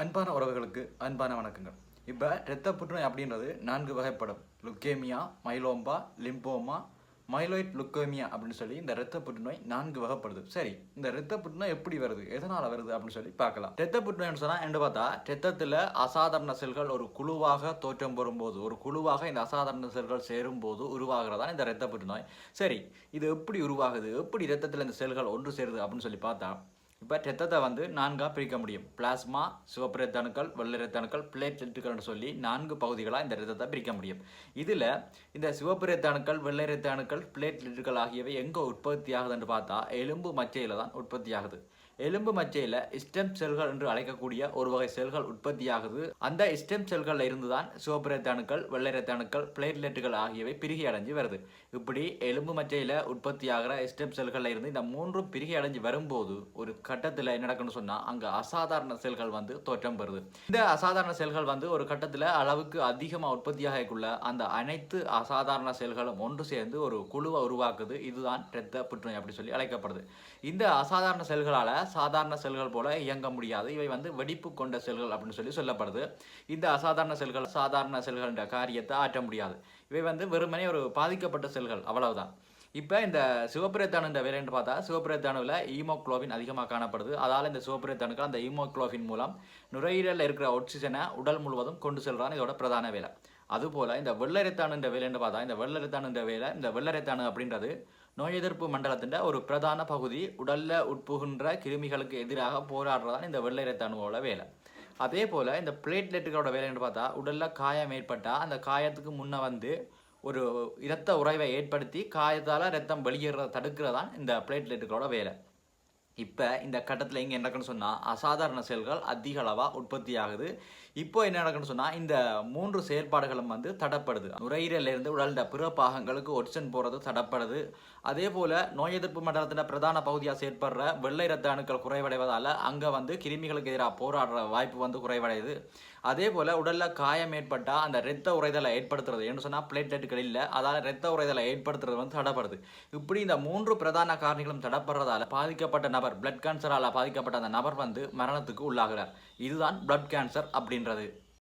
அன்பான உறவுகளுக்கு அன்பான வணக்கங்கள். இப்போ இரத்த புற்றுநோய் அப்படின்றது நான்கு வகைப்படும். Leukaemia myeloma lymphoma myeloid leukaemia அப்படின்னு சொல்லி இந்த இரத்த புற்றுநோய் நான்கு வகைப்படுது. சரி இந்த இரத்த புற்றுநோய் எப்படி வருது? எதனால் வருது அப்படின்னு சொல்லி பார்க்கலாம். இரத்த புற்றுநோய்னு சொன்னால் என்று பார்த்தா இரத்தத்தில் அசாதாரண செல்கள் ஒரு குழுவாக தோற்றம் பெறும்போது ஒரு குழுவாக இந்த அசாதாரண செல்கள் சேரும்போது உருவாகிறதா இந்த இரத்த புற்றுநோய். சரி இது எப்படி உருவாகுது? எப்படி இரத்தத்தில் இந்த செல்கள் ஒன்று சேருது அப்படின்னு சொல்லி பார்த்தா இப்போ ரத்தத்தை வந்து நான்காக பிரிக்க முடியும்? பிளாஸ்மா சிவப்பு ரத்த அணுக்கள் வெள்ளை ரத்த அணுக்கள் பிளேட்லெட்டுகள்னு சொல்லி நான்கு பகுதிகளாக இந்த ரத்தத்தை பிரிக்க முடியும். இதில் இந்த சிவப்பு ரத்த அணுக்கள் வெள்ளை ரத்த அணுக்கள் பிளேட்லெட்டுகள் ஆகியவை எங்கே உற்பத்தி ஆகுதுன்னு பார்த்தா எலும்பு மச்சையில் தான் உற்பத்தி ஆகுது எலும்பு மச்சையில் ஸ்டெம் செல்கள் என்று அழைக்கக்கூடிய ஒரு வகை செல்கள் உற்பத்தியாகுது. அந்த ஸ்டெம் செல்களில் இருந்து தான் சிவப்பு ரத்த அணுக்கள் வெள்ளை ரத்த அணுக்கள் பிளேட்லெட்டுகள் ஆகியவை பிரிகை அடைஞ்சு வருது. இப்படி எலும்பு மச்சையில் உற்பத்தியாகிற ஸ்டெம் செல்களில் இருந்து இந்த மூன்றும் பிரிகை அடைஞ்சு வரும்போது ஒரு கட்டத்தில் என்ன நடக்குன்னு சொன்னால் அங்கே அசாதாரண செல்கள் வந்து தோற்றம் பெறுது. இந்த அசாதாரண செல்கள் வந்து ஒரு கட்டத்தில் அளவுக்கு அதிகமாக உற்பத்தியாகக்குள்ள அந்த அனைத்து அசாதாரண செல்களும் ஒன்று சேர்ந்து ஒரு குழுவை உருவாக்குது. இதுதான் இரத்த புற்றுநோய் அப்படி சொல்லி அழைக்கப்படுது. இந்த அசாதாரண செல்களால் சாதாரண செல்கள் போல இயங்க முடியாது. இவை வந்து வெடிப்பு கொண்ட செல்கள் அப்படின்னு சொல்லி சொல்லப்படுது. இந்த அசாதாரண செல்கள் சாதாரண செல்கள்ன்ற காரியத்தை ஆற்ற முடியாது. இவை வந்து வெறுமனே ஒரு பாதிக்கப்பட்ட செல்கள் அவ்வளவுதான். இப்போ இந்த சிவப்பிரத்தானுன்ற வேலைன்னு பார்த்தா சிவப்பிரத்தானுவில் ஈமோக்ளோபின் அதிகமாக காணப்படுது. அதால் இந்த சிவப்பிரத்தானுக்கு அந்த ஈமோக்ளோபின் மூலம் நுரையீரலில் இருக்கிற ஆக்சிஜனை உடல் முழுவதும் கொண்டு செல்கிறான் இதோட பிரதான வேலை. அதுபோல் இந்த வெள்ளரித்தானுன்ற வேலைன்னு பார்த்தா இந்த வெள்ளரித்தானுன்ற வேலை இந்த வெள்ளரித்தானு அப்படின்றது நோய் எதிர்ப்பு மண்டலத்தின் ஒரு பிரதான பகுதி உடலில் உட்புகின்ற கிருமிகளுக்கு எதிராக போராடுறதான் இந்த வெள்ளரித்தானுவோட வேலை. அதே போல் இந்த பிளேட்லெட்டுகளோட வேலைன்னு பார்த்தா உடலில் காயம் ஏற்பட்டால் அந்த காயத்துக்கு முன்னே வந்து ஒரு இரத்த உறைவை ஏற்படுத்தி காயத்தால் ரத்தம் வெளியேறத தடுக்கிறதான் இந்த பிளேட்லெட்டுகளோட வேலை. இப்போ இந்த கட்டத்தில் இங்கே என்ன நடக்குன்னு சொன்னால் அசாதாரண செயல்கள் அதிக அளவாக உற்பத்தி ஆகுது இப்போ என்ன நடக்குன்னு சொன்னால் இந்த மூன்று செயல்பாடுகளும் வந்து தடப்படுது. நுரையீரலிருந்து உடல்ட பிற பாகங்களுக்கு ஒட்சன் போகிறது தடப்படுது. அதே போல் நோய் எதிர்ப்பு மண்டலத்தின் பிரதான பகுதியாக செயற்படுற வெள்ளை ரத்த அணுக்கள் குறைவடைவதால் அங்கே வந்து கிருமிகளுக்கு எதிராக போராடுற வாய்ப்பு வந்து குறைவடையுது. அதே போல் உடலில் காயம் ஏற்பட்டால் அந்த இரத்த உறைதலை ஏற்படுத்துறது. என்று சொன்னால் பிளேட்லெட்டுகள் இல்லை. அதால் இரத்த உறைதலை ஏற்படுத்துறது வந்து தடப்படுது. இப்படி இந்த மூன்று பிரதான காரணிகளும் தடப்படுறதால பாதிக்கப்பட்ட நபர் பிளட் கேன்சரால் பாதிக்கப்பட்ட அந்த நபர் வந்து மரணத்துக்கு உள்ளாகிறார். இதுதான் பிளட் கேன்சர் அப்படின்றது.